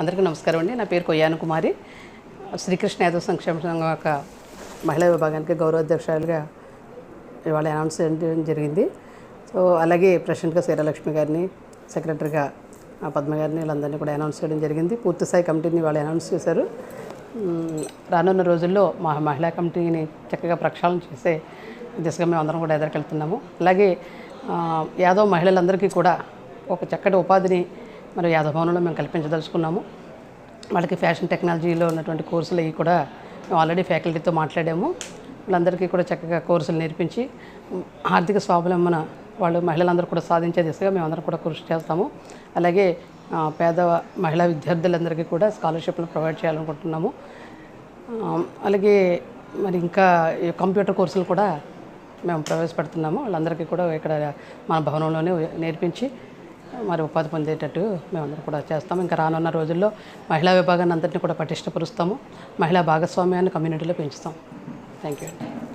అందరికీ నమస్కారం అండి. నా పేరు కొయ్యాను కుమారి. శ్రీకృష్ణ యాదవ్ సంక్షేమ సంఘం యొక్క మహిళా విభాగానికి గౌరవాధ్యక్షురాలుగా ఇవాళ అనౌన్స్ చేయడం జరిగింది. సో అలాగే ప్రెసిడెంట్గా సీరాలక్ష్మి గారిని సెక్రటరీగా పద్మ గారిని వీళ్ళందరినీ కూడా అనౌన్స్ చేయడం జరిగింది. పూర్తి స్థాయి కమిటీని వాళ్ళు అనౌన్స్ చేశారు. రానున్న రోజుల్లో మా మహిళా కమిటీని చక్కగా ప్రక్షాళన చేసే దిశగా మేము అందరం కూడా ఎదురుకెళ్తున్నాము. అలాగే యాదవ్ మహిళలందరికీ కూడా ఒక చక్కటి ఉపాధిని మరి యాదవ్ భవనంలో మేము కల్పించదలుచుకున్నాము. వాళ్ళకి ఫ్యాషన్ టెక్నాలజీలో ఉన్నటువంటి కోర్సులు అవి కూడా మేము ఆల్రెడీ ఫ్యాకల్టీతో మాట్లాడాము. వాళ్ళందరికీ కూడా చక్కగా కోర్సులు నేర్పించి ఆర్థిక స్వావలంబన వాళ్ళు మహిళలందరూ కూడా సాధించే దిశగా మేమందరం కూడా కృషి చేస్తాము. అలాగే పేద మహిళా విద్యార్థులందరికీ కూడా స్కాలర్షిప్లు ప్రొవైడ్ చేయాలనుకుంటున్నాము. అలాగే మరి ఇంకా కంప్యూటర్ కోర్సులు కూడా మేము ప్రవేశపెడుతున్నాము. వాళ్ళందరికీ కూడా ఇక్కడ మన భవనంలోనే నేర్పించి మరి ఉపాధి పొందేటట్టు మేమందరం కూడా చేస్తాం. ఇంకా రానున్న రోజుల్లో మహిళా విభాగాన్ని అందరినీ కూడా పటిష్టపరుస్తాము. మహిళా భాగస్వామ్యాన్ని కమ్యూనిటీలో పెంచుతాం. థ్యాంక్ యూ అండి.